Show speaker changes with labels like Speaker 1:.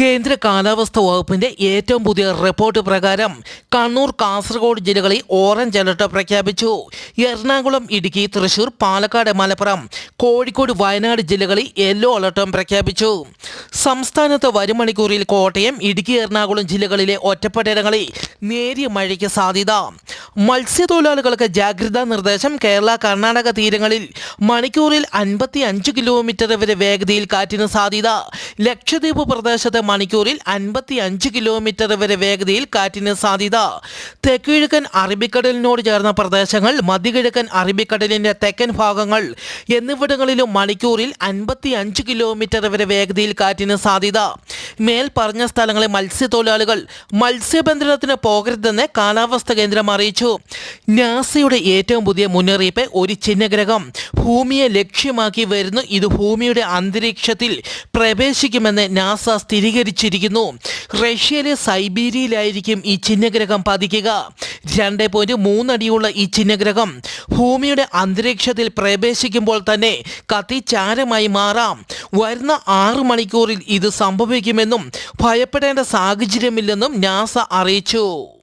Speaker 1: കേന്ദ്ര കാലാവസ്ഥ വകുപ്പിന്റെ ഏറ്റവും പുതിയ റിപ്പോർട്ട് പ്രകാരം കണ്ണൂർ കാസർഗോഡ് ജില്ലകളിൽ ഓറഞ്ച് അലർട്ട് പ്രഖ്യാപിച്ചു. എറണാകുളം ഇടുക്കി തൃശൂർ പാലക്കാട് മലപ്പുറം കോഴിക്കോട് വയനാട് ജില്ലകളിൽ യെല്ലോ അലർട്ടും പ്രഖ്യാപിച്ചു. സംസ്ഥാനത്ത് വരും മണിക്കൂറിൽ കോട്ടയം ഇടുക്കി എറണാകുളം ജില്ലകളിലെ ഒറ്റപ്പെട്ടയിടങ്ങളിൽ നേരിയ മഴയ്ക്ക് സാധ്യത. മത്സ്യത്തൊഴിലാളികൾക്ക് ജാഗ്രതാ നിർദ്ദേശം കേരള കർണാടക തീരങ്ങളിൽ മണിക്കൂറിൽ അൻപത്തി അഞ്ച് കിലോമീറ്റർ വരെ വേഗതയിൽ കാറ്റിന് സാധ്യത. ലക്ഷദ്വീപ് പ്രദേശത്ത് മണിക്കൂറിൽ അൻപത്തി അഞ്ച് കിലോമീറ്റർ വരെ വേഗതയിൽ കാറ്റിന് സാധ്യത. തെക്കുകിഴക്കൻ അറബിക്കടലിനോട് ചേർന്ന പ്രദേശങ്ങൾ മധ്യകിഴക്കൻ അറബിക്കടലിന്റെ തെക്കൻ ഭാഗങ്ങൾ എന്നിവിടങ്ങളിലും മണിക്കൂറിൽ അൻപത്തി അഞ്ച് കിലോമീറ്റർ വരെ വേഗതയിൽ കാറ്റിന് സാധ്യത. മേൽ പറഞ്ഞ സ്ഥലങ്ങളിൽ മത്സ്യത്തൊഴിലാളികൾ മത്സ്യബന്ധനത്തിന് പോകരുതെന്ന് കാലാവസ്ഥ കേന്ദ്രം അറിയിച്ചു. നാസയുടെ ഏറ്റവും പുതിയ മുന്നറിയിപ്പ് ഒരു ചിഹ്നഗ്രഹം. ഭൂമിയെ ലക്ഷ്യമാക്കി വരുന്നു. ഇത് ഭൂമിയുടെ അന്തരീക്ഷത്തിൽ പ്രവേശിക്കുമെന്ന് നാസ സ്ഥിരീകരിച്ചിരിക്കുന്നു. റഷ്യയിലെ സൈബീരിയയിലായിരിക്കും ഈ ചിഹ്നഗ്രഹം പതിക്കുക. രണ്ട് പോയിന്റ് മൂന്നടിയുള്ള ഈ ചിഹ്നഗ്രഹം ഭൂമിയുടെ അന്തരീക്ഷത്തിൽ പ്രവേശിക്കുമ്പോൾ തന്നെ കത്തിച്ചാരമായി മാറാം. വരുന്ന ആറ് മണിക്കൂറിൽ ഇത് സംഭവിക്കുമെന്നും ഭയപ്പെടേണ്ട സാഹചര്യമില്ലെന്നും നാസ അറിയിച്ചു.